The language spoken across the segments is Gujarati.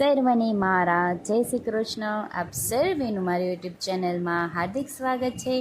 સર્વને મારા. જય શ્રી કૃષ્ણ. આપ સર્વેનું મારી યુટ્યુબ ચેનલમાં હાર્દિક સ્વાગત છે.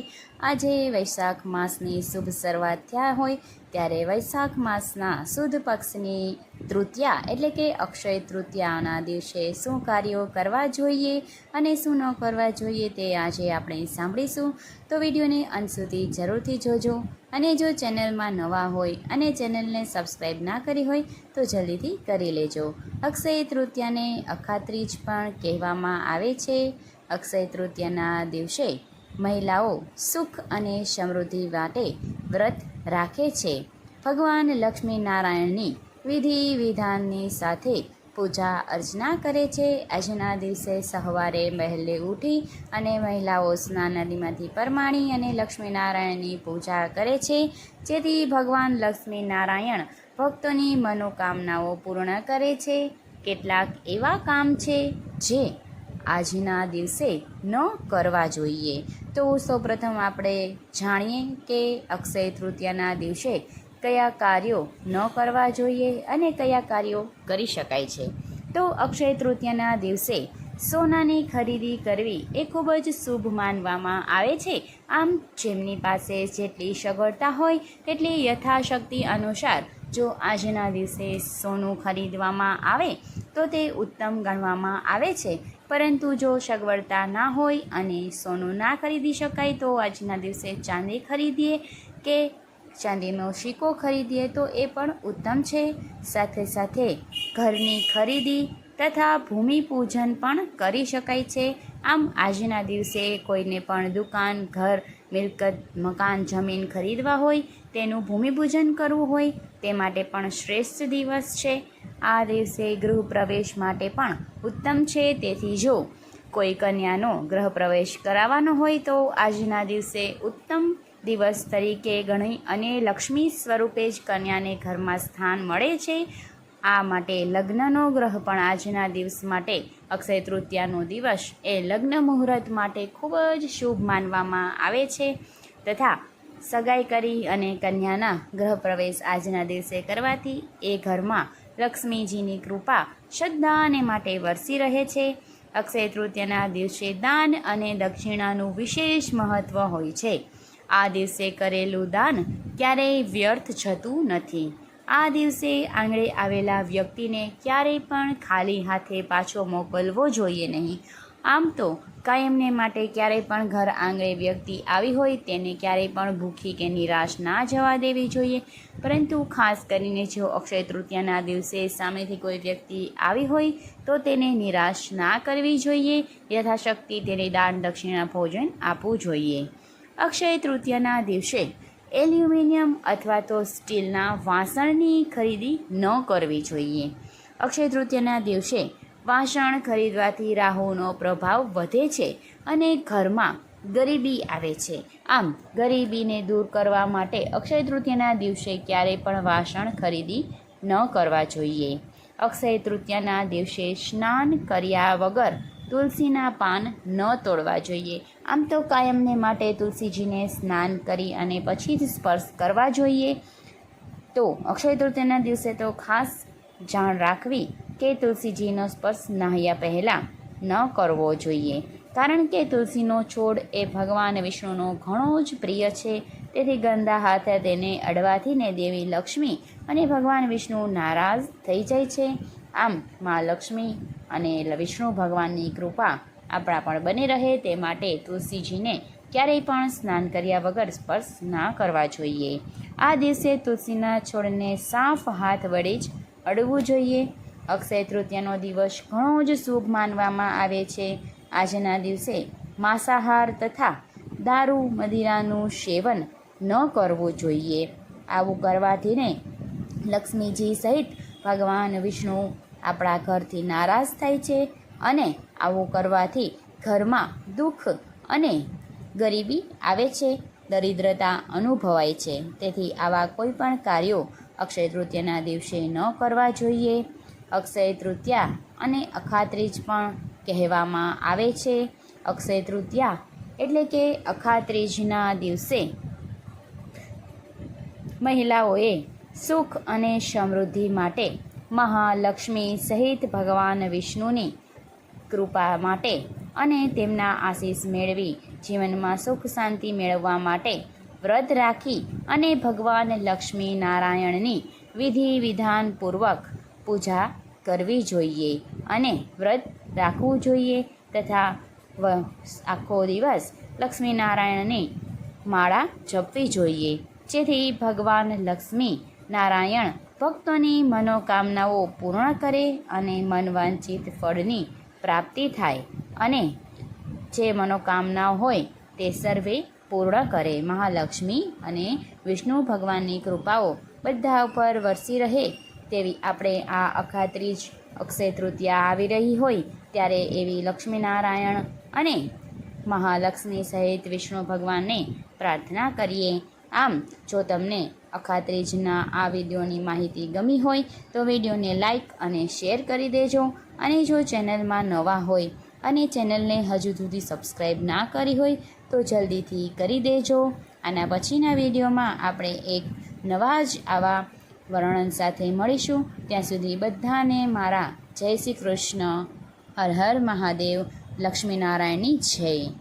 આજે વૈશાખ માસની શુભ શરૂઆત થયા હોય ત્યારે વૈશાખ માસના સુદ પક્ષની તૃતીયા એટલે કે અક્ષય તૃતીયાના દિવસે શું કાર્યો કરવા જોઈએ અને શું ન કરવા જોઈએ તે આજે આપણે સાંભળીશું. તો વિડીયોને અંત સુધી જરૂરથી જોજો. અને જો ચેનલમાં નવા હોય અને ચેનલને સબસ્ક્રાઈબ ના કરી હોય, તો જલ્દીથી કરી લેજો. અક્ષય તૃતીયાને અખાત્રીજ પણ કહેવામાં આવે છે. અક્ષય તૃતીયાના દિવસે મહિલાઓ સુખ અને સમૃદ્ધિ માટે વ્રત રાખે છે. ભગવાન લક્ષ્મીનારાયણની વિધિ વિધાનની સાથે પૂજા અર્ચના કરે છે. આજના દિવસે સવારે વહેલે ઉઠી અને મહિલાઓ સ્નાન નદીમાંથી પરમાણી અને લક્ષ્મીનારાયણની પૂજા કરે છે. જેથી ભગવાન લક્ષ્મીનારાયણ ભક્તોની મનોકામનાઓ પૂર્ણ કરે છે. કેટલાક એવા કામ છે જે આજના દિવસે ન કરવા જોઈએ. તો સૌપ્રથમ આપણે જાણીએ કે અક્ષય તૃતીયાના દિવસે કયા કાર્યો ન કરવા જોઈએ અને કયા કાર્યો કરી શકાય છે. તો અક્ષય તૃતીયાના દિવસે સોનાની ખરીદી કરવી એ ખૂબ જ શુભ માનવામાં આવે છે. આમ જેમની પાસે જેટલી સગવડતા હોય તેટલી યથાશક્તિ અનુસાર જો આજના દિવસે સોનું ખરીદવામાં આવે તો તે ઉત્તમ ગણવામાં આવે છે. પરંતુ જો સગવડતા ના હોય અને સોનું ના ખરીદી શકાય તો આજના દિવસે ચાંદી ખરીદીએ કે ચાંદીનો સિક્કો ખરીદીએ તો એ પણ ઉત્તમ છે. સાથે સાથે ઘરની ખરીદી તથા ભૂમિપૂજન પણ કરી શકાય છે. આમ આજના દિવસે કોઈને પણ દુકાન, ઘર, મિલકત, મકાન, જમીન ખરીદવા હોય, તેનું ભૂમિપૂજન કરવું હોય, તે માટે પણ શ્રેષ્ઠ દિવસ છે. આ દિવસે ગૃહ પ્રવેશ માટે પણ ઉત્તમ છે. તેથી જો કોઈ કન્યાનો ગ્રહ પ્રવેશ કરાવવાનો હોય તો આજના દિવસે ઉત્તમ દિવસ તરીકે ગણી અને લક્ષ્મી સ્વરૂપે જ કન્યાને ઘરમાં સ્થાન મળે છે. આ માટે લગ્નનો ગ્રહ પણ આજના દિવસ માટે અક્ષય તૃતીયાનો દિવસ એ લગ્ન મુહૂર્ત માટે ખૂબ જ શુભ માનવામાં આવે છે. તથા સગાઈ કરી અને કન્યાના ગ્રહ પ્રવેશ આજના દિવસે કરવાથી એ ઘરમાં લક્ષ્મીજીની કૃપા શ્રદ્ધાને માટે વરસી રહે છે. અક્ષય તૃતીયાના દિવસે દાન અને દક્ષિણાનું વિશેષ મહત્ત્વ હોય છે. આ દિવસે કરેલું દાન ક્યારેય વ્યર્થ જતું નથી. આ દિવસે આંગળે આવેલા વ્યક્તિને ક્યારેય પણ ખાલી હાથે પાછો મોકલવો જોઈએ નહીં. આમ તો કાયમને માટે ક્યારેય પણ ઘર આંગળે વ્યક્તિ આવી હોય તેને ક્યારેય પણ ભૂખી કે નિરાશ ના જવા દેવી જોઈએ. પરંતુ ખાસ કરીને જો અક્ષય તૃતીયાના દિવસે સામેથી કોઈ વ્યક્તિ આવી હોય તો તેને નિરાશ ના કરવી જોઈએ. યથાશક્તિ તેને દાન દક્ષિણા ભોજન આપવું જોઈએ. અક્ષય તૃતીયાના દિવસે એલ્યુમિનિયમ અથવા તો સ્ટીલના વાસણની ખરીદી ન કરવી જોઈએ. અક્ષય તૃતીયાના દિવસે વાસણ ખરીદવાથી રાહુનો પ્રભાવ વધે છે અને ઘરમાં ગરીબી આવે છે. આમ, ગરીબીને દૂર કરવા માટે અક્ષય તૃતીયાના દિવસે ક્યારેય પણ વાસણ ખરીદી ન કરવા જોઈએ. અક્ષય તૃતીયાના દિવસે સ્નાન કર્યા વગર તુલસીના પાન ન તોડવા જોઈએ. આમ તો કાયમને માટે તુલસીજીને સ્નાન કરી અને પછી જ સ્પર્શ કરવા જોઈએ. તો અક્ષય તૃતીયના દિવસે તો ખાસ જાણ રાખવી કે તુલસીજીનો સ્પર્શ નાહ્યા પહેલાં ન કરવો જોઈએ. કારણ કે તુલસીનો છોડ એ ભગવાન વિષ્ણુનો ઘણો જ પ્રિય છે. તેથી ગંદા હાથે તેને અડવાથી ને દેવી લક્ષ્મી અને ભગવાન વિષ્ણુ નારાજ થઈ જાય છે. આમ મા લક્ષ્મી અને વિષ્ણુ ભગવાનની કૃપા આપણા પણ બની રહે તે માટે તુલસીજીને ક્યારેય પણ સ્નાન કર્યા વગર સ્પર્શ ના કરવા જોઈએ. આ દિવસે તુલસીના છોડને સાફ હાથ વડે જ અડવું જોઈએ. અક્ષય તૃતીયાનો દિવસ ઘણો જ શુભ માનવામાં આવે છે. આજના દિવસે માંસાહાર તથા દારૂ મદિરાનું સેવન ન કરવું જોઈએ. આવું કરવાથી ને લક્ષ્મીજી સહિત ભગવાન વિષ્ણુ આપણા ઘરથી નારાજ થાય છે અને આવું કરવાથી ઘરમાં દુઃખ અને ગરીબી આવે છે. દરિદ્રતા અનુભવાય છે. તેથી આવા કોઈ પણ કાર્યો અક્ષય તૃતીયાના દિવસે ન કરવા જોઈએ. અક્ષય તૃતીયા અને અખાત્રીજ પણ કહેવામાં આવે છે. અક્ષય તૃતીયા એટલે કે અખાત્રીજના દિવસે મહિલાઓએ સુખ અને સમૃદ્ધિ માટે મહાલક્ષ્મી સહિત ભગવાન વિષ્ણુની કૃપા માટે અને તેમના આશીષ મેળવી જીવનમાં સુખ શાંતિ મેળવવા માટે વ્રત રાખી અને ભગવાન લક્ષ્મી નારાયણની વિધિ વિધાનપૂર્વક પૂજા કરવી જોઈએ અને વ્રત રાખવું જોઈએ તથા આખો દિવસ લક્ષ્મીનારાયણની માળા જપવી જોઈએ. જેથી ભગવાન લક્ષ્મી નારાયણ ભક્તોની મનોકામનાઓ પૂર્ણ કરે અને મનવાંછિત ફળની પ્રાપ્તિ થાય અને જે મનોકામના હોય તે સર્વે પૂર્ણ કરે. મહાલક્ષ્મી અને વિષ્ણુ ભગવાનની કૃપાઓ બધા ઉપર વરસી રહે તેવી આપણે આ અખાત્રીજ અક્ષય તૃતીયા આવી રહી હોય ત્યારે એવી લક્ષ્મીનારાયણ અને મહાલક્ષ્મી સહિત વિષ્ણુ ભગવાનને પ્રાર્થના કરીએ આમ, જો તમને અખાત્રીજના આ વિડીયોની માહિતી ગમી હોય, તો વિડીયોને લાઈક અને શેર કરી દેજો. અને જો ચેનલમાં નવા હોય અને ચેનલને હજુ સુધી સબસ્ક્રાઈબ ના કરી હોય, તો જલ્દીથી કરી દેજો. આના પછીના વિડીયોમાં આપણે એક નવા જ આવા વર્ણન સાથે મળીશું. ત્યાં સુધી બધાને મારા જય શ્રી કૃષ્ણ. હર હર મહાદેવ. લક્ષ્મીનારાયણની જય.